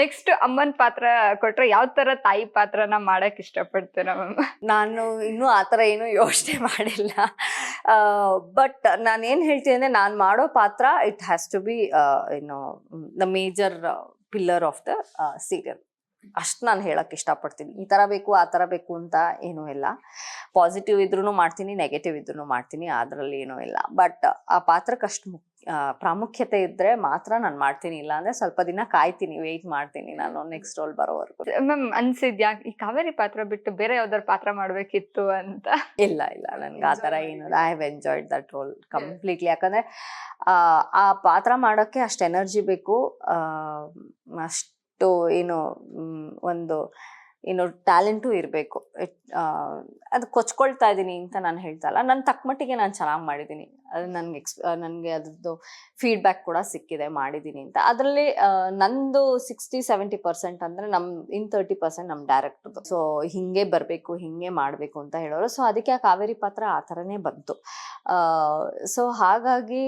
Next ಅಮ್ಮನ್ ಪಾತ್ರ ಕೊಟ್ರೆ ಯಾವ ತರ ತಾಯಿ ಪಾತ್ರನ ಮಾಡಕ್ ಇಷ್ಟಪಡ್ತೀರ ಮ್ಯಾಮ್? ನಾನು ಇನ್ನೂ ಆ ಥರ ಏನೂ ಯೋಚನೆ ಮಾಡಿಲ್ಲ. ಬಟ್ ನಾನು ಏನು ಹೇಳ್ತೀನಿ ಅಂದರೆ ನಾನು ಮಾಡೋ ಪಾತ್ರ ಇಟ್ ಹ್ಯಾಸ್ ಟು ಬಿ ಏನು the major pillar of the serial ಅಷ್ಟು ನಾನು ಹೇಳಕ್ಕೆ ಇಷ್ಟಪಡ್ತೀನಿ. ಈ ಥರ ಬೇಕು, ಆ ಥರ ಬೇಕು ಅಂತ ಏನೂ ಇಲ್ಲ. ಪಾಸಿಟಿವ್ ಇದ್ರೂ ಮಾಡ್ತೀನಿ ನೆಗೆಟಿವ್ ಇದ್ರೂ ಮಾಡ್ತೀನಿ, ಅದರಲ್ಲಿ ಏನೂ ಇಲ್ಲ. ಬಟ್ ಆ ಪಾತ್ರಕ್ಕೆ ಅಷ್ಟು ಮುಖ್ಯ ಪ್ರಾಮುಖ್ಯತೆ ಇದ್ರೆ ಮಾತ್ರ ನಾನು ಮಾಡ್ತೀನಿ ಇಲ್ಲ ಅಂದ್ರೆ ಸ್ವಲ್ಪ ದಿನ ಕಾಯ್ತೀನಿ ವೆಯ್ಟ್ ಮಾಡ್ತೀನಿ ನಾನು ನೆಕ್ಸ್ಟ್ ರೋಲ್ ಬರೋವರೆಗೂ. ಮ್ಯಾಮ್ ಅನ್ಸಿದ್ಯಾ? ಈ ಕಾವೇರಿ ಪಾತ್ರ ಬಿಟ್ಟು ಬೇರೆ ಯಾವ್ದಾರ ಪಾತ್ರ ಮಾಡ್ಬೇಕಿತ್ತು ಅಂತ? ಇಲ್ಲ ಇಲ್ಲ ನನ್ಗೆ ಆ ತರ ಏನು I have enjoyed that role completely ಯಾಕಂದ್ರೆ ಆ ಪಾತ್ರ ಮಾಡೋಕ್ಕೆ ಅಷ್ಟು ಎನರ್ಜಿ ಬೇಕು. ಅಷ್ಟು ಏನು ಒಂದು ಏನು ಟ್ಯಾಲೆಂಟು ಇರಬೇಕು. ಅದು ಕೊಚ್ಕೊಳ್ತಾ ಇದ್ದೀನಿ ಅಂತ ನಾನು ಹೇಳ್ತಾ ಇಲ್ಲ. ನನ್ನ ತಕ್ಕಮಟ್ಟಿಗೆ ನಾನು ಚೆನ್ನಾಗಿ ಮಾಡಿದ್ದೀನಿ ಅದು ನನಗೆ ಎಕ್ಸ್ ನನಗೆ ಅದ್ರದ್ದು ಫೀಡ್ಬ್ಯಾಕ್ ಕೂಡ ಸಿಕ್ಕಿದೆ ಮಾಡಿದ್ದೀನಿ ಅಂತ. ಅದರಲ್ಲಿ ನಂದು ಸಿಕ್ಸ್ಟಿ ಸೆವೆಂಟಿ ಪರ್ಸೆಂಟ್ ಅಂದರೆ ನಮ್ಮ ಇನ್ ತರ್ಟಿ ಪರ್ಸೆಂಟ್ ನಮ್ಮ ಡೈರೆಕ್ಟರ್ದು ಸೊ ಹಿಂಗೆ ಬರಬೇಕು, ಹಿಂಗೆ ಮಾಡಬೇಕು ಅಂತ ಹೇಳೋರು. ಸೊ ಅದಕ್ಕೆ ಆ ಕಾವೇರಿ ಪಾತ್ರ ಆ ಥರನೇ ಬಂತು. ಸೊ ಹಾಗಾಗಿ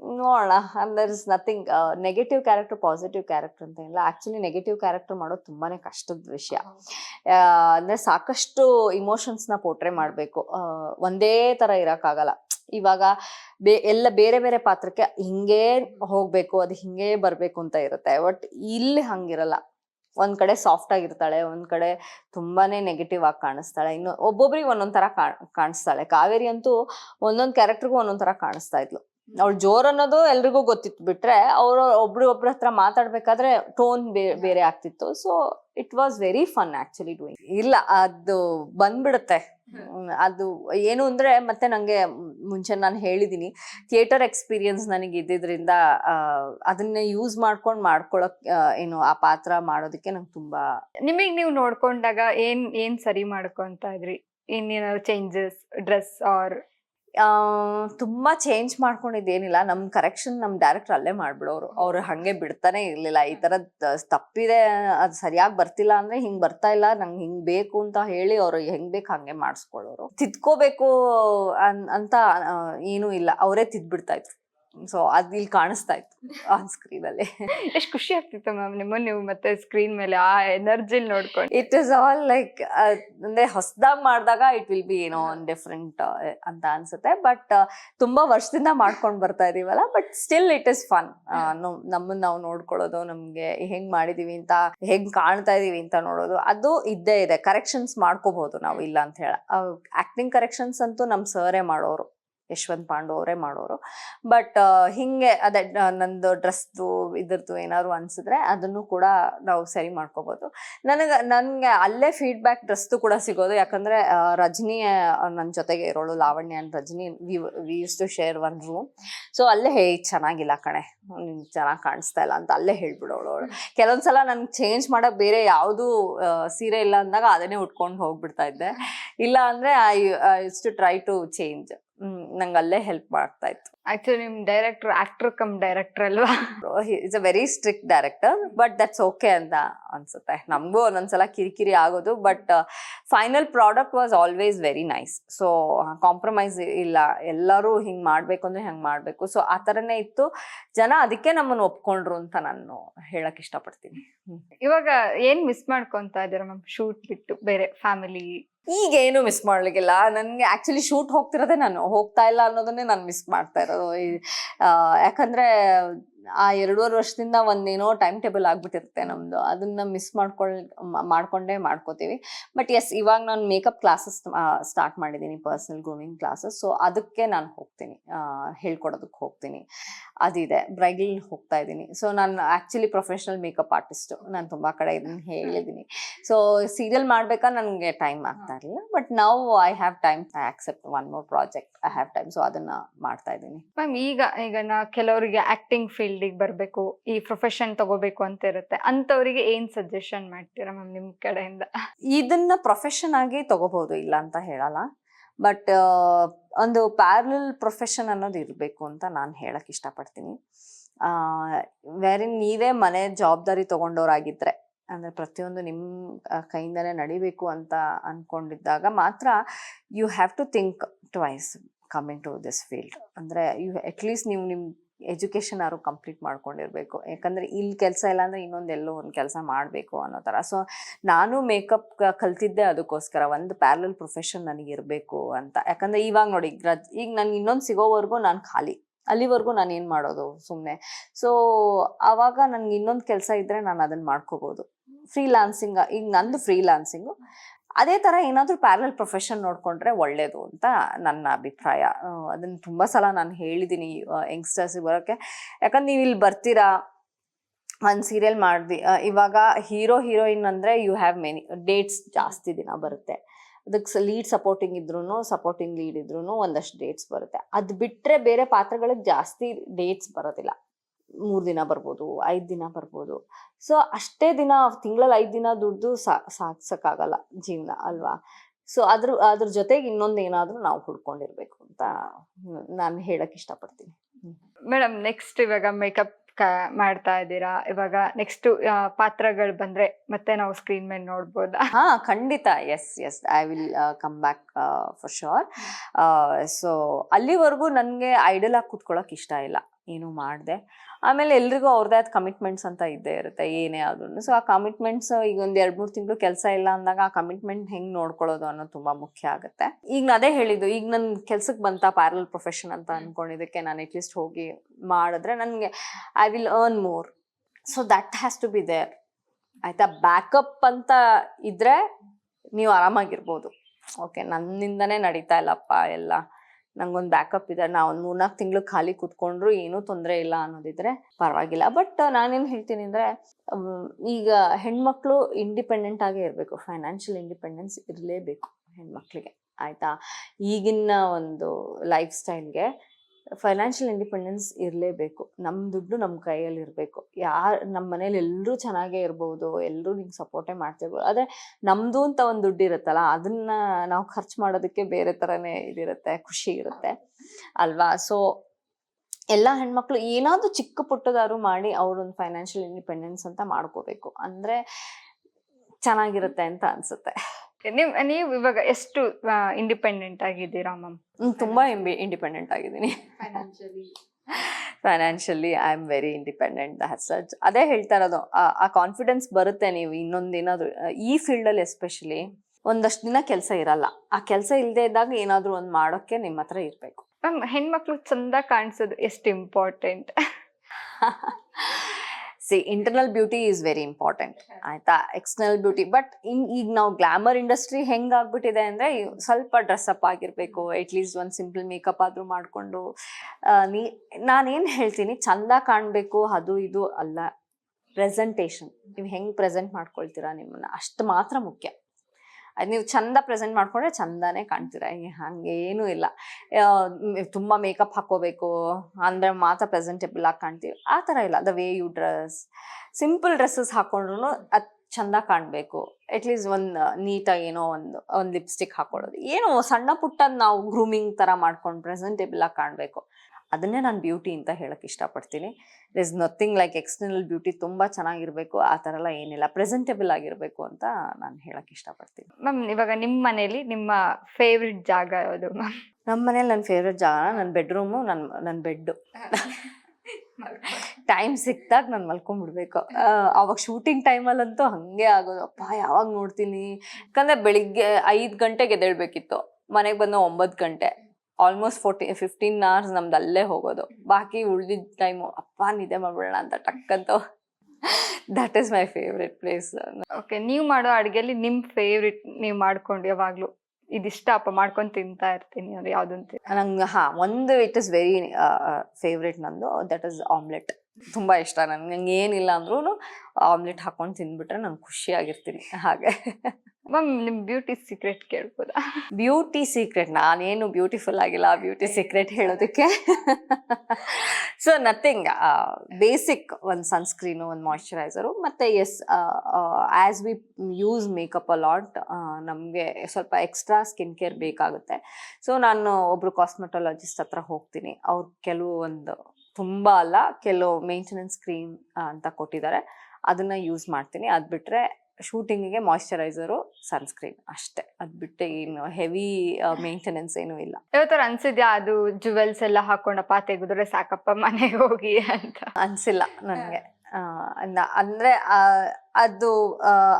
ನೋಡೋಣ. There is nothing negative character positive character ಅಂತ ಇಲ್ಲ ಆ್ಯಕ್ಚುಲಿ ನೆಗೆಟಿವ್ ಕ್ಯಾರೆಕ್ಟರ್ ಮಾಡೋದು ತುಂಬಾ ಕಷ್ಟದ ವಿಷಯ. ಅಂದರೆ ಸಾಕಷ್ಟು ಇಮೋಷನ್ಸ್ನ ಪೋರ್ಟ್ರೇ ಮಾಡಬೇಕು. ಒಂದೇ ಥರ ಇರೋಕ್ಕಾಗಲ್ಲ. ಇವಾಗ ಬೇ ಎಲ್ಲ ಬೇರೆ ಬೇರೆ ಪಾತ್ರಕ್ಕೆ ಹಿಂಗೆ ಹೋಗಬೇಕು ಅದು ಹಿಂಗೆ ಬರಬೇಕು ಅಂತ ಇರುತ್ತೆ. ಬಟ್ ಇಲ್ಲಿ ಹಂಗಿರಲ್ಲ. ಒಂದ್ ಕಡೆ ಸಾಫ್ಟ್ ಆಗಿರ್ತಾಳೆ ಒಂದ್ ಕಡೆ ತುಂಬಾನೇ ನೆಗೆಟಿವ್ ಆಗಿ ಕಾಣಿಸ್ತಾಳೆ. ಇನ್ನು ಒಬ್ಬೊಬ್ರಿಗೆ ಒಂದೊಂದ್ ತರ ಕಾಣಿಸ್ತಾಳೆ. ಕಾವೇರಿ ಅಂತೂ ಒಂದೊಂದ್ ಕ್ಯಾರೆಕ್ಟರ್ಗೂ ಒಂದೊಂದ್ ತರ ಕಾಣಿಸ್ತಾ ಇದ್ಲು. ಅವಳು ಜೋರ್ ಅನ್ನೋದು ಎಲ್ರಿಗೂ ಗೊತ್ತಿತ್ತು. ಬಿಟ್ರೆ ಅವರು ಒಬ್ರು ಒಬ್ರ ಹತ್ರ ಮಾತಾಡ್ಬೇಕಾದ್ರೆ ಟೋನ್ ಬೇರೆ ಆಗ್ತಿತ್ತು. So it was very fun actually doing ಇಲ್ಲ ಅದು ಬಂದ್ಬಿಡುತ್ತೆ. ಅದು ಏನು ಅಂದ್ರೆ ಮತ್ತೆ ನಂಗೆ ಮುಂಚೆ ನಾನು ಹೇಳಿದೀನಿ ಥಿಯೇಟರ್ ಎಕ್ಸ್ಪೀರಿಯನ್ಸ್ ನನಗೆ ಇದ್ದಿದ್ರಿಂದ ಅದನ್ನ ಯೂಸ್ ಮಾಡ್ಕೊಂಡು ಮಾಡ್ಕೊಳಕ್ ಏನು ಆ ಪಾತ್ರ ಮಾಡೋದಕ್ಕೆ ನಂಗೆ ತುಂಬಾ ನಿಮಗೆ ನೀವು ನೋಡ್ಕೊಂಡಾಗ ಏನ್ ಏನ್ ಸರಿ ಮಾಡ್ಕೊಂತ ಇದ್ರಿ? ಇನ್ನೇನಾದ್ರು ಚೇಂಜಸ್ ಡ್ರೆಸ್ ಆರ್ ತುಂಬಾ ಚೇಂಜ್ ಮಾಡ್ಕೊಂಡಿದ್ದೇನಿಲ್ಲ. ನಮ್ ಕರೆಕ್ಷನ್ ನಮ್ ಡೈರೆಕ್ಟರ್ ಅಲ್ಲೇ ಮಾಡ್ಬಿಡೋರು. ಅವ್ರು ಹಂಗೆ ಬಿಡ್ತಾನೆ ಇರಲಿಲ್ಲ. ಈ ತರ ತಪ್ಪಿದೆ, ಅದು ಸರಿಯಾಗಿ ಬರ್ತಿಲ್ಲ ಅಂದ್ರೆ ಹಿಂಗ್ ಬರ್ತಾ ಇಲ್ಲ, ನಂಗೆ ಹಿಂಗ್ ಬೇಕು ಅಂತ ಹೇಳಿ ಅವರು ಹೆಂಗ್ ಬೇಕು ಹಂಗೆ ಮಾಡಿಸ್ಕೊಳ್ಳೋರು. ತಿದ್ಕೋಬೇಕು ಅಂತ ಏನೂ ಇಲ್ಲ. ಅವರೇ ತಿದ್ಬಿಡ್ತಾ ಇದ್ರು. ಸೊ ಅದು ಇಲ್ಲಿ ಕಾಣಿಸ್ತಾ ಇತ್ತು ಆನ್ ಸ್ಕ್ರೀನ್ ಅಲ್ಲಿ. ಎಷ್ಟು ಖುಷಿ ಆಗ್ತಿತ್ತು ಮ್ಯಾಮ್ ನಿಮ್ಮ ನೀವು ಮತ್ತೆ ಸ್ಕ್ರೀನ್ ಮೇಲೆ ಆ ಎನರ್ಜಿ ನೋಡ್ಕೊಂಡು. ಇಟ್ ಇಸ್ ಆಲ್ ಲೈಕ್ ಅಂದ್ರೆ ಹೊಸದಾಗಿ ಮಾಡಿದಾಗ ಇಟ್ ವಿಲ್ ಬಿ ಏನೋ ಒಂದ್ ಡಿಫ್ರೆಂಟ್ ಅಂತ ಅನ್ಸುತ್ತೆ. ಬಟ್ ತುಂಬಾ ವರ್ಷದಿಂದ ಮಾಡ್ಕೊಂಡು ಬರ್ತಾ ಇದೀವಲ್ಲ but still it is fun ನಮ್ಮನ್ನ ನಾವು ನೋಡ್ಕೊಳ್ಳೋದು ನಮ್ಗೆ ಹೆಂಗ್ ಮಾಡಿದೀವಿ ಅಂತ ಹೆಂಗ್ ಕಾಣ್ತಾ ಇದೀವಿ ಅಂತ ನೋಡೋದು ಅದು ಇದ್ದೇ ಇದೆ. ಕರೆಕ್ಷನ್ಸ್ ಮಾಡ್ಕೋಬಹುದು ನಾವು ಇಲ್ಲ ಅಂತ ಹೇಳ. ಆಕ್ಟಿಂಗ್ ಕರೆಕ್ಷನ್ಸ್ ಅಂತೂ ನಮ್ ಸರೇ ಮಾಡೋರು. ಯಶವಂತ್ ಪಾಂಡು ಅವರೇ ಮಾಡೋರು. ಬಟ್ ಹಿಂಗೆ ಅದೇ ನಂದು ಡ್ರೆಸ್ದು ಇದ್ರದ್ದು ಏನಾದ್ರು ಅನ್ಸಿದ್ರೆ ಅದನ್ನು ಕೂಡ ನಾವು ಸರಿ ಮಾಡ್ಕೋಬಹುದು ನನಗೆ ನನಗೆ ಅಲ್ಲೇ ಫೀಡ್ಬ್ಯಾಕ್ ಡ್ರೆಸ್ದು ಕೂಡ ಸಿಗೋದು. ಯಾಕಂದ್ರೆ ರಜನಿ ನನ್ನ ಜೊತೆಗೆ ಇರೋಳು Lavanya and Rajini we use to share one room so ಅಲ್ಲೇ ಹೇ ಚೆನ್ನಾಗಿಲ್ಲ ಕಣೆ. ನಿನ್ ಚೆನ್ನಾಗಿ ಕಾಣಿಸ್ತಾ ಇಲ್ಲ ಅಂತ ಅಲ್ಲೇ ಹೇಳ್ಬಿಡೋಳು ಅವಳು. ಕೆಲವೊಂದ್ಸಲ ನನ್ಗೆ ಚೇಂಜ್ ಮಾಡಕ್ ಬೇರೆ ಯಾವುದು ಸೀರೆ ಇಲ್ಲ ಅಂದಾಗ ಅದನ್ನೇ ಉಟ್ಕೊಂಡು ಹೋಗ್ಬಿಡ್ತಾ ಇದ್ದೆ. ಇಲ್ಲ ಅಂದ್ರೆ I is to try to change ನಂಗೆ ಅಲ್ಲೇ ಹೆಲ್ಪ್ ಮಾಡ್ತಾ ಇತ್ತು ಆಕ್ಚುಲಿ ನಿಮ್ ಡೈರೆಕ್ಟರ್ ಆಕ್ಟರ್ ಕಮ್ ಡೈರೆಕ್ಟರ್ ಅಲ್ವಾ? Is a very strict director but that's okay ಅಂತ ಅನ್ಸುತ್ತೆ. ನಮಗೂ ಒಂದೊಂದ್ಸಲ ಕಿರಿಕಿರಿ ಆಗೋದು but final product was always very nice so compromise ಇಲ್ಲ. ಎಲ್ಲರೂ ಹಿಂಗೆ ಮಾಡಬೇಕು ಅಂದ್ರೆ ಹೆಂಗೆ ಮಾಡಬೇಕು. ಸೊ ಆ ಥರನೇ ಇತ್ತು. ಜನ ಅದಕ್ಕೆ ನಮ್ಮನ್ನು ಒಪ್ಕೊಂಡ್ರು ಅಂತ ನಾನು ಹೇಳಕ್ ಇಷ್ಟಪಡ್ತೀನಿ. ಇವಾಗ ಏನು ಮಿಸ್ ಮಾಡ್ಕೊತಾ ಇದ್ದೀರಾ ಮ್ಯಾಮ್ ಶೂಟ್ ಬಿಟ್ಟು ಬೇರೆ ಫ್ಯಾಮಿಲಿ ಈಗ ಏನು ಮಿಸ್ ಮಾಡ್ಲಿಕ್ಕಿಲ್ಲ. ನನಗೆ ಆಕ್ಚುಲಿ ಶೂಟ್ ಹೋಗ್ತಿರೋದೇ ನಾನು. ಹೋಗ್ತಾ ಇಲ್ಲ ಅನ್ನೋದನ್ನೇ ನಾನು ಮಿಸ್ ಮಾಡ್ತಾ ಇರೋದು. ಆ, ಯಾಕಂದ್ರೆ ಆ ಎರಡೂವರೆ ವರ್ಷದಿಂದ ಒಂದೇನೋ ಟೈಮ್ ಟೇಬಲ್ ಆಗ್ಬಿಟ್ಟಿರುತ್ತೆ ನಮ್ದು. ಅದನ್ನ ಮಿಸ್ ಮಾಡ್ಕೊಳ್ ಮಾಡಿಕೊಂಡೇ ಮಾಡ್ಕೋತೀವಿ. ಬಟ್ ಎಸ್ ಇವಾಗ ನಾನು ಮೇಕಪ್ ಕ್ಲಾಸಸ್ ಸ್ಟಾರ್ಟ್ ಮಾಡಿದ್ದೀನಿ ಪರ್ಸನಲ್ ಗ್ರೂಮಿಂಗ್ ಕ್ಲಾಸಸ್ ಸೊ ಅದಕ್ಕೆ ನಾನು ಹೋಗ್ತೀನಿ. ಹೇಳ್ಕೊಡೋದಕ್ಕೆ ಹೋಗ್ತೀನಿ. ಅದಿದೆ. ಬ್ರೈಡಲ್ ಹೋಗ್ತಾ ಇದ್ದೀನಿ. ಸೊ ನಾನು ಆ್ಯಕ್ಚುಲಿ ಪ್ರೊಫೆಷ್ನಲ್ ಮೇಕಪ್ ಆರ್ಟಿಸ್ಟು ನಾನು ತುಂಬ ಕಡೆ ಇದನ್ನು ಹೇಳಿದ್ದೀನಿ. ಸೊ ಸೀರಿಯಲ್ ಮಾಡಬೇಕಾ ನನಗೆ ಟೈಮ್ ಆಗ್ತಾ ಇರಲಿಲ್ಲ. ಬಟ್ ನಾವು I have time I accept one more project I have time so ಅದನ್ನು ಮಾಡ್ತಾ ಇದ್ದೀನಿ. ಮ್ಯಾಮ್ ಈಗ ಈಗ ನಾ ಕೆಲವರಿಗೆ ಆಕ್ಟಿಂಗ್ ಫೀಲ್ಡಿಗೆ ಬರಬೇಕು, ಈ ಪ್ರೊಫೆಷನ್ ತಗೋಬೇಕು ಅಂತ ಇರುತ್ತೆ. ಅಂತವರಿಗೆ ಏನ್ ಸಜೆಷನ್ ಮಾಡ್ತೀರಾ ಮ್ಯಾಮ್ ನಿಮ್ ಕಡೆಯಿಂದ? ಇದನ್ನ ಪ್ರೊಫೆಷನ್ ಆಗಿ ತಗೋಬಹುದು ಇಲ್ಲ ಅಂತ ಹೇಳಲ್ಲ. ಬಟ್ ಒಂದು ಪ್ಯಾರಲಲ್ ಪ್ರೊಫೆಷನ್ ಅನ್ನೋದು ಇರಬೇಕು ಅಂತ ನಾನು ಹೇಳಕ್ ಇಷ್ಟಪಡ್ತೀನಿ. ವೆರಿ ನೀವೇ ಮನೆ ಜವಾಬ್ದಾರಿ ತಗೊಂಡವರಾಗಿದ್ರೆ, ಅಂದರೆ ಪ್ರತಿಯೊಂದು ನಿಮ್ಮ ಕೈಯಿಂದಲೇ ನಡಿಬೇಕು ಅಂತ ಅಂದ್ಕೊಂಡಿದ್ದಾಗ ಮಾತ್ರ you have to think twice coming to this field ಅಂದರೆ ಯು ಅಟ್ಲೀಸ್ಟ್ ನೀವು ನಿಮ್ಮ ಎಜುಕೇಶನ್ ಅವರು ಕಂಪ್ಲೀಟ್ ಮಾಡ್ಕೊಂಡಿರ್ಬೇಕು. ಯಾಕಂದ್ರೆ ಇಲ್ಲಿ ಕೆಲಸ ಇಲ್ಲ ಅಂದ್ರೆ ಇನ್ನೊಂದು ಎಲ್ಲೋ ಒಂದು ಕೆಲಸ ಮಾಡಬೇಕು ಅನ್ನೋ ಥರ. ಸೊ ನಾನು ಮೇಕಪ್ ಕಲ್ತಿದ್ದೆ ಅದಕ್ಕೋಸ್ಕರ. ಒಂದು ಪ್ಯಾರಲಲ್ ಪ್ರೊಫೆಷನ್ ನನಗೆ ಇರಬೇಕು ಅಂತ. ಯಾಕಂದ್ರೆ ಇವಾಗ ನೋಡಿ ಈಗ ನನಗೆ ಇನ್ನೊಂದು ಸಿಗೋವರೆಗೂ ನಾನು ಖಾಲಿ. ಅಲ್ಲಿವರೆಗೂ ನಾನು ಏನು ಮಾಡೋದು ಸುಮ್ಮನೆ ಸೊ ಆವಾಗ ನನಗೆ ಇನ್ನೊಂದು ಕೆಲಸ ಇದ್ದರೆ ನಾನು ಅದನ್ನು ಮಾಡ್ಕೋಬೋದು. ಫ್ರೀಲಾನ್ಸಿಂಗ್ ಈಗ ನಂದು ಫ್ರೀಲಾನ್ಸಿಂಗು ಅದೇ ಥರ ಏನಾದರೂ ಪ್ಯಾರಲಲ್ ಪ್ರೊಫೆಷನ್ ನೋಡಿಕೊಂಡ್ರೆ ಒಳ್ಳೆಯದು ಅಂತ ನನ್ನ ಅಭಿಪ್ರಾಯ. ಅದನ್ನು ತುಂಬ ಸಲ ನಾನು ಹೇಳಿದ್ದೀನಿ ಯಂಗ್ಸ್ಟರ್ಸಿಗೆ ಬರೋಕ್ಕೆ ಯಾಕಂದ್ರೆ ನೀವು ಇಲ್ಲಿ ಬರ್ತೀರಾ? ಒಂದು ಸೀರಿಯಲ್ ಮಾಡಿದ್ವಿ ಇವಾಗ ಹೀರೋ ಹೀರೋಯಿನ್ ಅಂದರೆ ಯು ಹ್ಯಾವ್ ಮೆನಿ ಡೇಟ್ಸ್ ಜಾಸ್ತಿ ದಿನ ಬರುತ್ತೆ. ಅದಕ್ಕೆ ಲೀಡ್ ಸಪೋರ್ಟಿಂಗ್ ಇದ್ರೂ ಸಪೋರ್ಟಿಂಗ್ ಲೀಡ್ ಇದ್ರೂ ಒಂದಷ್ಟು ಡೇಟ್ಸ್ ಬರುತ್ತೆ. ಅದು ಬಿಟ್ಟರೆ ಬೇರೆ ಪಾತ್ರಗಳಿಗೆ ಜಾಸ್ತಿ ಡೇಟ್ಸ್ ಬರೋದಿಲ್ಲ. ಮೂರು ದಿನ ಬರ್ಬೋದು ಐದು ದಿನ ಬರ್ಬೋದು. ಸೊ ಅಷ್ಟೇ ದಿನ ತಿಂಗಳಲ್ಲಿ ಐದು ದಿನ ದುಡ್ದು ಸಾ ಸಾಗ್ಸಕ್ಕಾಗಲ್ಲ ಜೀವನ ಅಲ್ವಾ? ಸೊ ಅದ್ರ ಅದ್ರ ಜೊತೆಗೆ ಇನ್ನೊಂದು ಏನಾದರೂ ನಾವು ಹುಡ್ಕೊಂಡಿರ್ಬೇಕು ಅಂತ ನಾನು ಹೇಳಕ್ ಇಷ್ಟಪಡ್ತೀನಿ. ಮೇಡಮ್ ನೆಕ್ಸ್ಟ್ ಇವಾಗ ಮೇಕಪ್ ಮಾಡ್ತಾ ಇದ್ದೀರಾ? ಇವಾಗ ನೆಕ್ಸ್ಟ್ ಪಾತ್ರಗಳು ಬಂದ್ರೆ ಮತ್ತೆ ನಾವು ಸ್ಕ್ರೀನ್ ಮೇಲೆ ನೋಡ್ಬೋದಾ? ಹಾ ಖಂಡಿತ. Yes yes I will come back for sure so ಅಲ್ಲಿವರೆಗೂ ನನಗೆ ಐಡಲ್ ಆಗಿ ಕೂತ್ಕೊಳ್ಳೋಕೆ ಇಷ್ಟ ಇಲ್ಲ. ಏನು ಮಾಡಿದೆ. ಆಮೇಲೆ ಎಲ್ರಿಗೂ ಅವ್ರದ್ದೇ ಆದ ಕಮಿಟ್ಮೆಂಟ್ಸ್ ಅಂತ ಇದ್ದೇ ಇರುತ್ತೆ, ಏನೇ ಆದ್ರೂ ಸೊ ಆ ಕಮಿಟ್ಮೆಂಟ್ಸ್ ಈಗ ಒಂದು ಎರಡು ಮೂರು ತಿಂಗಳು ಕೆಲಸ ಇಲ್ಲ ಅಂದಾಗ ಆ ಕಮಿಟ್ಮೆಂಟ್ ಹೆಂಗೆ ನೋಡ್ಕೊಳ್ಳೋದು ಅನ್ನೋದು ತುಂಬ ಮುಖ್ಯ ಆಗುತ್ತೆ. ಈಗ ನಾನು ಅದೇ ಹೇಳಿದ್ದು, ಈಗ ನನ್ನ ಕೆಲ್ಸಕ್ಕೆ ಬಂತ ಪ್ಯಾರಲ್ ಪ್ರೊಫೆಷನ್ ಅಂತ ಅನ್ಕೊಂಡಿದ್ದಕ್ಕೆ ನಾನು ಅಟ್ಲೀಸ್ಟ್ ಹೋಗಿ ಮಾಡಿದ್ರೆ ನನಗೆ I will earn more so that has to be there ಆಯಿತಾ? ಬ್ಯಾಕಪ್ ಅಂತ ಇದ್ದರೆ ನೀವು ಆರಾಮಾಗಿರ್ಬೋದು. ಓಕೆ ನನ್ನಿಂದನೇ ನಡೀತಾ ಇಲ್ಲಪ್ಪ ಎಲ್ಲ. ನಂಗೊಂದು ಬ್ಯಾಕಪ್ ಇದೆ. ನಾ ಒಂದು ಮೂರ್ನಾಲ್ಕು ತಿಂಗಳು ಖಾಲಿ ಕೂತ್ಕೊಂಡ್ರು ಏನೂ ತೊಂದರೆ ಇಲ್ಲ ಅನ್ನೋದಿದ್ರೆ ಪರವಾಗಿಲ್ಲ. ಬಟ್ ನಾನೇನು ಹೇಳ್ತೀನಿ ಅಂದರೆ ಈಗ ಹೆಣ್ಮಕ್ಳು ಇಂಡಿಪೆಂಡೆಂಟ್ ಆಗೇ ಇರಬೇಕು. ಫೈನಾನ್ಷಿಯಲ್ ಇಂಡಿಪೆಂಡೆನ್ಸ್ ಇರಲೇಬೇಕು ಹೆಣ್ಮಕ್ಳಿಗೆ. ಆಯಿತಾ? ಈಗಿನ ಒಂದು ಲೈಫ್ ಸ್ಟೈಲ್ಗೆ ಫೈನಾನ್ಷಿಯಲ್ ಇಂಡಿಪೆಂಡೆನ್ಸ್ ಇರಲೇಬೇಕು. ನಮ್ಮ ದುಡ್ಡು ನಮ್ಮ ಕೈಯಲ್ಲಿ ಇರಬೇಕು. ಯಾರು ನಮ್ಮ ಮನೇಲಿ ಎಲ್ಲರೂ ಚೆನ್ನಾಗೇ ಇರ್ಬೋದು ಎಲ್ಲರೂ ನಿಂಗೆ ಸಪೋರ್ಟೇ ಮಾಡ್ತಿರ್ಬೋದು. ಆದರೆ ನಮ್ಮದು ಅಂತ ಒಂದು ದುಡ್ಡು ಇರುತ್ತಲ್ಲ, ಅದನ್ನು ನಾವು ಖರ್ಚು ಮಾಡೋದಕ್ಕೆ ಬೇರೆ ಥರನೇ ಇದಿರುತ್ತೆ, ಖುಷಿ ಇರುತ್ತೆ ಅಲ್ವಾ? ಸೊ ಎಲ್ಲ ಹೆಣ್ಮಕ್ಳು ಏನಾದರೂ ಚಿಕ್ಕ ಪುಟ್ಟದಾರು ಮಾಡಿ ಅವ್ರೊಂದು ಫೈನಾನ್ಷಿಯಲ್ ಇಂಡಿಪೆಂಡೆನ್ಸ್ ಅಂತ ಮಾಡ್ಕೋಬೇಕು. ಅಂದರೆ ಚೆನ್ನಾಗಿರುತ್ತೆ ಅಂತ ಅನ್ಸುತ್ತೆ. ನೀವ್ ನೀವು ಇವಾಗ ಎಷ್ಟು ಇಂಡಿಪೆಂಡೆಂಟ್ ಆಗಿದ್ದೀರಾ ಮ್ಯಾಮ್ ತುಂಬಾ ಇಂಡಿಪೆಂಡೆಂಟ್ ಆಗಿದ್ದೀನಿ. Financially I am very independent that such ಅದೇ ಹೇಳ್ತಾ ಇರೋದು ಆ- ಆ ಕಾನ್ಫಿಡೆನ್ಸ್ ಬರುತ್ತೆ ನೀವು ಇನ್ನೊಂದು ಏನಾದ್ರು ಈ ಫೀಲ್ಡಲ್ಲಿ ಎಸ್ಪೆಷಲಿ ಒಂದಷ್ಟು ದಿನ ಕೆಲಸ ಇರಲ್ಲ. ಆ ಕೆಲಸ ಇಲ್ಲದೆ ಇದ್ದಾಗ ಏನಾದರೂ ಒಂದು ಮಾಡೋಕ್ಕೆ ನಿಮ್ಮ ಹತ್ರ ಇರಬೇಕು. ಮ್ಯಾಮ್ ಹೆಣ್ಮಕ್ಳು ಚಂದ ಕಾಣಿಸೋದು ಎಷ್ಟು important see internal beauty is very important ಆಯ್ತಾ? ಎಕ್ಸ್ಟರ್ನಲ್ ಬ್ಯೂಟಿ ಬಟ್ ಇನ್ ಈಗ ನಾವು ಗ್ಲಾಮರ್ ಇಂಡಸ್ಟ್ರಿ ಹೆಂಗಾಗ್ಬಿಟ್ಟಿದೆ ಅಂದ್ರೆ ಸ್ವಲ್ಪ ಡ್ರೆಸ್ ಅಪ್ ಆಗಿರ್ಬೇಕು ಅಟ್ಲೀಸ್ಟ್ ಒಂದು ಸಿಂಪಲ್ ಮೇಕಪ್ ಆದರೂ ಮಾಡಿಕೊಂಡು. ನೀ ನಾನೇನು ಹೇಳ್ತೀನಿ ಚಂದ ಕಾಣಬೇಕು ಅದು ಇದು ಅಲ್ಲ. ಪ್ರೆಸೆಂಟೇಷನ್ ನೀವು ಹೆಂಗ್ ಪ್ರೆಸೆಂಟ್ ಮಾಡ್ಕೊಳ್ತೀರಾ ನಿಮ್ಮನ್ನ? ಅಷ್ಟು ಮಾತ್ರ ಮುಖ್ಯ. ಅದು ನೀವು ಚಂದ ಪ್ರೆಸೆಂಟ್ ಮಾಡ್ಕೊಂಡ್ರೆ ಚಂದಾನೇ ಕಾಣ್ತೀರಾ. ಹಂಗೆ ಏನೂ ಇಲ್ಲ. ತುಂಬ ಮೇಕಪ್ ಹಾಕೋಬೇಕು ಅಂದ್ರೆ ಮಾತ್ರ ಪ್ರೆಸೆಂಟೇಬಲ್ ಆಗಿ ಕಾಣ್ತೀವಿ ಆ ಥರ ಇಲ್ಲ. The way you dress simple dresses ಹಾಕೊಂಡ್ರು ಅದು ಚಂದ ಕಾಣಬೇಕು. ಅಟ್ಲೀಸ್ಟ್ ಒಂದು ನೀಟಾಗಿ ಏನೋ ಒಂದು ಒಂದು ಲಿಪ್ಸ್ಟಿಕ್ ಹಾಕೊಳ್ಳೋದು ಏನೋ ಸಣ್ಣ ಪುಟ್ಟದ ನಾವು ಗ್ರೂಮಿಂಗ್ ಥರ ಮಾಡ್ಕೊಂಡು ಪ್ರೆಸೆಂಟೇಬಲ್ ಆಗಿ ಕಾಣಬೇಕು. ಅದನ್ನೇ ನಾನು ಬ್ಯೂಟಿ ಅಂತ ಹೇಳಕ್ ಇಷ್ಟಪಡ್ತೀನಿ. There is nothing like external beauty ತುಂಬ ಚೆನ್ನಾಗಿರಬೇಕು ಆ ಥರ ಎಲ್ಲ ಏನಿಲ್ಲ. ಪ್ರೆಸೆಂಟೇಬಲ್ ಆಗಿರಬೇಕು ಅಂತ ನಾನು ಹೇಳಕ್ ಇಷ್ಟಪಡ್ತೀನಿ. ಮ್ಯಾಮ್ ಇವಾಗ ನಿಮ್ಮ ಮನೇಲಿ ನಿಮ್ಮ ಫೇವ್ರೆಟ್ ಜಾಗ ಯಾವುದು ಮ್ಯಾಮ್ ನಮ್ಮ ಮನೇಲಿ ನನ್ನ ಫೇವ್ರೆಟ್ ಜಾಗ ನನ್ನ ಬೆಡ್ರೂಮು ನನ್ನ ನನ್ನ ಬೆಡ್ಡು ಟೈಮ್ ಸಿಕ್ತಾಗ ನಾನು ಮಲ್ಕೊಂಡ್ಬಿಡ್ಬೇಕು ಅವಾಗ ಶೂಟಿಂಗ್ ಟೈಮಲ್ಲಂತೂ ಹಾಗೆ ಆಗೋದು. ಅಪ್ಪ ಯಾವಾಗ ನೋಡ್ತೀನಿ? ಯಾಕಂದ್ರೆ ಬೆಳಿಗ್ಗೆ ಐದು ಗಂಟೆಗೆ ಎದ್ದೇಳ್ಬೇಕಿತ್ತು. ಮನೆಗೆ ಬಂದು ಒಂಬತ್ತು ಗಂಟೆ. ಆಲ್ಮೋಸ್ಟ್ ಫೋರ್ಟಿ ಫಿಫ್ಟೀನ್ ಅವರ್ಸ್ ನಮ್ದು ಅಲ್ಲೇ ಹೋಗೋದು. ಬಾಕಿ ಉಳಿದಿದ್ದ ಟೈಮು ಅಪ್ಪ ನಿದ್ದೆ ಮಾಡ್ಬಿಡೋಣ ಅಂತ ಟಕ್ಕಂತ. That is my favourite place okay ನೀವು ಮಾಡೋ ಅಡುಗೆಯಲ್ಲಿ ನಿಮ್ಮ ಫೇವ್ರೆಟ್ ನೀವು ಮಾಡ್ಕೊಂಡು ಯಾವಾಗಲೂ ಇದಿಷ್ಟಪ್ಪ ಮಾಡ್ಕೊಂಡು ತಿಂತಾ ಇರ್ತೀನಿ ಅದು ಯಾವ್ದಂತ ನಂಗೆ ಹಾ ಒಂದು ಇಟ್ ಇಸ್ ವೆರಿ ಫೇವ್ರೆಟ್ ನಂದು ದಟ್ ಇಸ್ ಆಮ್ಲೆಟ್ ತುಂಬಾ ಇಷ್ಟ ನನಗೆ ನಂಗೆ ಏನಿಲ್ಲ ಅಂದ್ರೂ ಆಮ್ಲೆಟ್ ಹಾಕೊಂಡು ತಿಂದ್ಬಿಟ್ರೆ ನಂಗೆ ಖುಷಿಯಾಗಿರ್ತೀನಿ ಹಾಗೆ. ಮ್ಯಾಮ್ ನಿಮ್ಮ ಬ್ಯೂಟಿ ಸೀಕ್ರೆಟ್ ಕೇಳ್ಬೋದಾ? ಬ್ಯೂಟಿ ಸೀಕ್ರೆಟ್ ನಾನೇನು ಬ್ಯೂಟಿಫುಲ್ ಆಗಿಲ್ಲ ಬ್ಯೂಟಿ ಸೀಕ್ರೆಟ್ ಹೇಳೋದಕ್ಕೆ. ಸೊ ನಥಿಂಗ್ ಬೇಸಿಕ್ ಒಂದು ಸನ್ಸ್ಕ್ರೀನು ಒಂದು ಮಾಯಿಶ್ಚರೈಸರು ಮತ್ತು yes as we use makeup a lot ನಮಗೆ ಸ್ವಲ್ಪ ಎಕ್ಸ್ಟ್ರಾ ಸ್ಕಿನ್ ಕೇರ್ ಬೇಕಾಗುತ್ತೆ. ಸೊ ನಾನು ಒಬ್ರು ಕಾಸ್ಮೆಟಾಲಜಿಸ್ಟ್ ಹತ್ರ ಹೋಗ್ತೀನಿ. ಅವ್ರು ಕೆಲವು ಒಂದು ತುಂಬ ಅಲ್ಲ, ಕೆಲವು ಮೇಂಟೆನೆನ್ಸ್ ಕ್ರೀಮ್ ಅಂತ ಕೊಟ್ಟಿದ್ದಾರೆ. ಅದನ್ನ ಯೂಸ್ ಮಾಡ್ತೀನಿ. ಅದು ಬಿಟ್ಟರೆ ಶೂಟಿಂಗಿಗೆ ಮಾಯಿಶ್ಚರೈಸರು ಸನ್ಸ್ಕ್ರೀನ್ ಅಷ್ಟೇ. ಅದು ಬಿಟ್ಟು ಏನು ಹೆವಿ ಮೇಂಟೆನೆನ್ಸ್ ಏನೂ ಇಲ್ಲ. ಯಾವತ್ತಾರ ಅನ್ಸಿದ್ಯಾ ಅದು ಜುವೆಲ್ಸ್ ಎಲ್ಲ ಹಾಕೊಂಡಪ್ಪ ತೆಗೆದ್ರೆ ಸಾಕಪ್ಪ ಮನೆಗೆ ಹೋಗಿ ಅಂತ? ಅನ್ಸಿಲ್ಲ ನನಗೆ. ಅಂದ್ರೆ ಅದು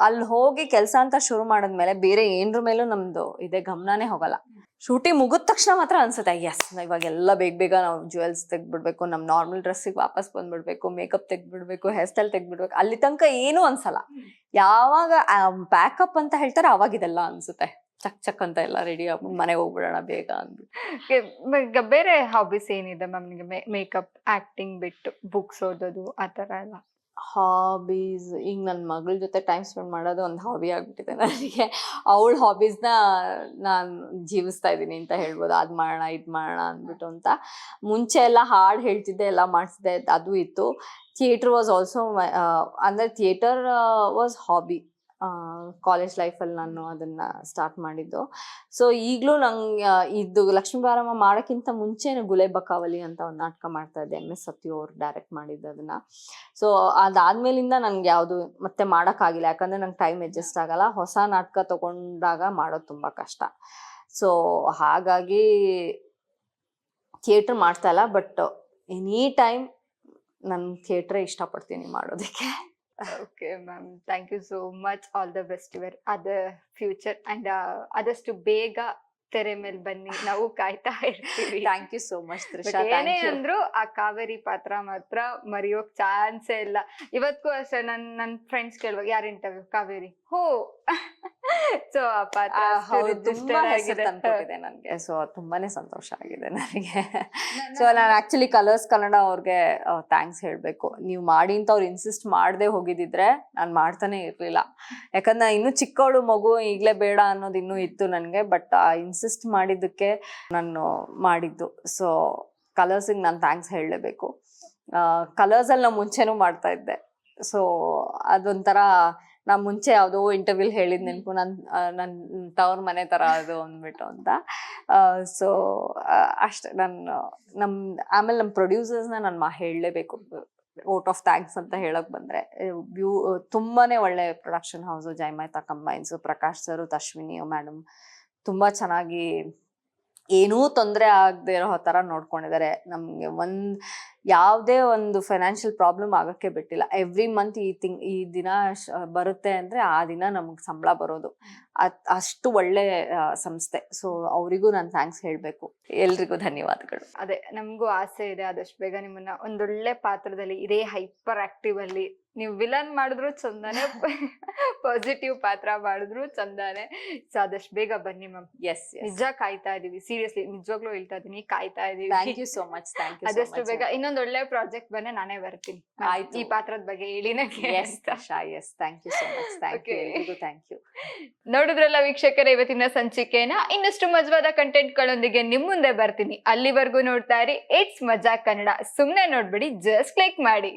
ಅಲ್ಲಿ ಹೋಗಿ ಕೆಲಸ ಅಂತ ಶುರು ಮಾಡಿದ್ಮೇಲೆ ಬೇರೆ ಏನ್ರ ಮೇಲೂ ನಮ್ದು ಇದೆ ಗಮನನೇ ಹೋಗಲ್ಲ. ಶೂಟಿಂಗ್ ಮುಗಿದ ತಕ್ಷಣ ಮಾತ್ರ ಅನ್ಸುತ್ತೆ ಎಸ್ ಇವಾಗ ಎಲ್ಲ ಬೇಗ ಬೇಗ ನಾವು ಜುವೆಲ್ಸ್ ತೆಗ್ದ್ಬಿಡ್ಬೇಕು ನಮ್ಮ ನಾರ್ಮಲ್ ಡ್ರೆಸ್ಸಿಗೆ ವಾಪಸ್ ಬಂದ್ಬಿಡ್ಬೇಕು ಮೇಕಪ್ ತೆಗ್ದ್ಬಿಡ್ಬೇಕು ಹೇರ್ ಸ್ಟೈಲ್ ತೆಗ್ದ್ಬಿಡ್ಬೇಕು. ಅಲ್ಲಿ ತನಕ ಏನೂ ಅನ್ಸಲ್ಲ. ಯಾವಾಗ ಬ್ಯಾಕಪ್ ಅಂತ ಹೇಳ್ತಾರೆ ಅವಾಗ ಇದೆಲ್ಲ ಅನ್ಸುತ್ತೆ. ಚಕ್ ಚಕ್ ಅಂತ ಎಲ್ಲ ರೆಡಿ ಆಗ್ಬಿಟ್ಟು ಮನೆಗೆ ಹೋಗ್ಬಿಡೋಣ ಬೇಗ ಅಂದ್ಬಿಟ್ಟು. ಬೇರೆ ಹಾಬೀಸ್ ಏನಿದೆ ಮ್ಯಾಮ್ ನಿಮಗೆ? ಮೇಕಪ್ ಆಕ್ಟಿಂಗ್ ಬಿಟ್ಟು ಬುಕ್ಸ್ ಓದೋದು ಆ ತರ ಎಲ್ಲ? ಹಾಬೀಸ್ ಈಗ ನನ್ನ ಮಗಳ ಜೊತೆ ಟೈಮ್ ಸ್ಪೆಂಡ್ ಮಾಡೋದು ಒಂದು ಹಾಬಿ ಆಗ್ಬಿಟ್ಟಿದೆ ನನಗೆ. ಅವಳ ಹಾಬೀಸ್ನ ನಾನು ಜೀವಿಸ್ತಾ ಇದ್ದೀನಿ ಅಂತ ಹೇಳ್ಬೋದು. ಅದು ಮಾಡೋಣ, ಇದು ಮಾಡೋಣ ಅಂದ್ಬಿಟ್ಟು ಅಂತ. ಮುಂಚೆ ಎಲ್ಲ ಹಾಡು ಹೇಳ್ತಿದ್ದೆ, ಎಲ್ಲ ಮಾಡಿಸಿದ್ದೆ ಅದು ಇತ್ತು. ಥಿಯೇಟರ್ ವಾಸ್ ಆಲ್ಸೋ ಅಂದರೆ ಥಿಯೇಟರ್ ವಾಸ್ ಹಾಬಿ ಕಾಲೇಜ್ ಲೈಫಲ್ಲಿ ನಾನು ಅದನ್ನ ಸ್ಟಾರ್ಟ್ ಮಾಡಿದ್ದು. ಸೊ ಈಗಲೂ ನಂಗೆ ಇದು ಲಕ್ಷ್ಮೀ ಬಾರಮ್ಮ ಮಾಡೋಕ್ಕಿಂತ ಮುಂಚೆನೇ ಗುಲೆ ಬಕಾವಲಿ ಅಂತ ಒಂದು ನಾಟಕ ಮಾಡ್ತಾ ಇದ್ದೆ, ಎಂ ಎಸ್ ಸತ್ಯು ಅವ್ರು ಡೈರೆಕ್ಟ್ ಮಾಡಿದ್ದು ಅದನ್ನ. ಸೊ ಅದಾದ್ಮೇಲಿಂದ ನನಗೆ ಯಾವುದು ಮತ್ತೆ ಮಾಡೋಕ್ಕಾಗಿಲ್ಲ, ಯಾಕಂದ್ರೆ ನಂಗೆ ಟೈಮ್ ಅಡ್ಜಸ್ಟ್ ಆಗಲ್ಲ. ಹೊಸ ನಾಟಕ ತಗೊಂಡಾಗ ಮಾಡೋದು ತುಂಬಾ ಕಷ್ಟ. ಸೊ ಹಾಗಾಗಿ ಥಿಯೇಟ್ರ್ ಮಾಡ್ತಾ ಇಲ್ಲ ಬಟ್ ಎನಿ ಟೈಮ್ ನಾನು ಥಿಯೇಟ್ರೇ ಇಷ್ಟಪಡ್ತೀನಿ ಮಾಡೋದಕ್ಕೆ. Okay ma'am thank you so much all the best your other future and ಆದಷ್ಟು ಬೇಗ ತೆರೆ ಮೇಲೆ ಬನ್ನಿ ನಾವು ಕಾಯ್ತಾ ಇರ್ತೀವಿ thank you so much Trisha ಏನೇ ಅಂದ್ರು ಆ ಕಾವೇರಿ ಪಾತ್ರ ಮಾತ್ರ ಮರೆಯೋಕ್ ಚಾನ್ಸೇ ಇಲ್ಲ. ಇವತ್ತಿಗೂ ಅಷ್ಟೇ ನನ್ನ ನನ್ ಫ್ರೆಂಡ್ಸ್ ಕೇಳುವಾಗ ಯಾರು ಇಂಟರ್ವ್ಯೂ ಕಾವೇರಿ? ಹೋ. ಸೊ ನನಗೆ. ಸೊ ತುಂಬಾನೇ ಸಂತೋಷ ಆಗಿದೆ ನನಗೆ. ಸೊ ನಾನು ಆಕ್ಚುಲಿ ಕಲರ್ಸ್ ಕನ್ನಡ ಅವ್ರಿಗೆ ಥ್ಯಾಂಕ್ಸ್ ಹೇಳ್ಬೇಕು. ನೀವು ಮಾಡಿ ಅಂತ ಅವ್ರು ಇನ್ಸಿಸ್ಟ್ ಮಾಡದೆ ಹೋಗಿದಿದ್ರೆ ನಾನು ಮಾಡ್ತಾನೆ ಇರ್ಲಿಲ್ಲ. ಯಾಕಂದ್ರೆ ಇನ್ನು ಇನ್ನೂ ಚಿಕ್ಕವಳು ಮಗು ಈಗಲೇ ಬೇಡ ಅನ್ನೋದು ಇನ್ನೂ ಇತ್ತು ನನಗೆ ಬಟ್ ಆ ಇನ್ಸಿಸ್ಟ್ ಮಾಡಿದ್ದಕ್ಕೆ ನಾನು ಮಾಡಿದ್ದು. ಸೊ ಕಲರ್ಸಿಗೆ ನಾನು ಥ್ಯಾಂಕ್ಸ್ ಹೇಳಲೇಬೇಕು. ಕಲರ್ಸಲ್ಲಿ ನಾನು ಮುಂಚೆನೂ ಮಾಡ್ತಾ ಇದ್ದೆ. ಸೊ ಅದೊಂಥರ ನಾ ಮುಂಚೆ ಯಾವುದೋ ಇಂಟರ್ವ್ಯೂಲ್ ಹೇಳಿದ್ ನೆನಪು ನನ್ ನನ್ನ ತವ್ರ ಮನೆ ತರ ಅದು ಅಂದ್ಬಿಟ್ಟು ಅಂತ. ಸೊ ಅಷ್ಟೇ ನಾನು ನಮ್ ಆಮೇಲೆ ನಮ್ಮ ಪ್ರೊಡ್ಯೂಸರ್ಸ್ನ ನಾನು ಮಾ ಹೇಳಲೇಬೇಕು. ಓಟ್ ಆಫ್ ಥ್ಯಾಂಕ್ಸ್ ಅಂತ ಹೇಳಕ್ ಬಂದ್ರೆ ವ್ಯೂ ತುಂಬಾನೇ ಒಳ್ಳೆ production house Jaimatha combines Prakash sir ತಶ್ವಿನಿ madam ತುಂಬಾ ಚೆನ್ನಾಗಿ ಏನೂ ತೊಂದರೆ ಆಗದೆ ಇರೋ ಥರ ನೋಡ್ಕೊಂಡಿದ್ದಾರೆ. ನಮಗೆ ಒಂದು ಯಾವುದೇ ಒಂದು ಫೈನಾನ್ಷಿಯಲ್ ಪ್ರಾಬ್ಲಮ್ ಆಗೋಕ್ಕೆ ಬಿಟ್ಟಿಲ್ಲ. ಎವ್ರಿ ಮಂತ್ ಈ ತಿಂಗ್, ಈ ದಿನ ಬರುತ್ತೆ ಅಂದರೆ ಆ ದಿನ ನಮಗೆ ಸಂಬಳ ಬರೋದು. ಅಷ್ಟು ಒಳ್ಳೆ ಸಂಸ್ಥೆ. ಸೊ ಅವರಿಗೂ ನಾನು ಥ್ಯಾಂಕ್ಸ್ ಹೇಳಬೇಕು. ಎಲ್ರಿಗೂ ಧನ್ಯವಾದಗಳು. ಅದೇ, ನಮಗೂ ಆಸೆ ಇದೆ ಆದಷ್ಟು ಬೇಗ ನಿಮ್ಮನ್ನ ಒಂದೊಳ್ಳೆ ಪಾತ್ರದಲ್ಲಿ, ಇದೇ ಹೈಪರ್ ಆಕ್ಟಿವ್ ಅಲ್ಲಿ ನೀವು ವಿಲನ್ ಮಾಡಿದ್ರು ಚಂದಾನೆ ಪಾಸಿಟಿವ್ ಪಾತ್ರ ಮಾಡಿದ್ರು ಚಂದಾನೆ. ಸೊ ಆದಷ್ಟು ಬೇಗ ಬನ್ನಿ ಮ್ಯಾಮ್ ಎಸ್ ನಿಜ ಕಾಯ್ತಾ ಇದೀವಿ. ಸೀರಿಯಸ್ಲಿ ನಿಜವಾಗ್ಲೂ ಹೇಳ್ತಾ ಇದೀನಿ ಕಾಯ್ತಾ ಥ್ಯಾಂಕ್ ಇದೀವಿ you so much thank you ಆದಷ್ಟು ಬೇಗ ಇನ್ನೊಂದ್ ಒಳ್ಳೆ ಪ್ರಾಜೆಕ್ಟ್ ಬನ್ನಿ ನಾನೇ ಬರ್ತೀನಿ. ಆಯ್ತು. ಈ ಪಾತ್ರದ ಬಗ್ಗೆ ಹೇಳಿ ನಂಗೆ yes yes thank you so much thank you. Thank you ನೋಡಿದ್ರಲ್ಲ ವೀಕ್ಷಕರ ಇವತ್ತಿನ ಸಂಚಿಕೆನ? ಇನ್ನಷ್ಟು ಮಜವಾದ ಕಂಟೆಂಟ್ ಗಳೊಂದಿಗೆ ನಿಮ್ ಮುಂದೆ ಬರ್ತೀನಿ. ಅಲ್ಲಿವರೆಗೂ ನೋಡ್ತಾ ಇರಿ. ಇಟ್ಸ್ ಮಜಾ ಕನ್ನಡ. ಸುಮ್ನೆ ನೋಡ್ಬಿಡಿ ಜಸ್ಟ್ ಕ್ಲಿಕ್ ಮಾಡಿ.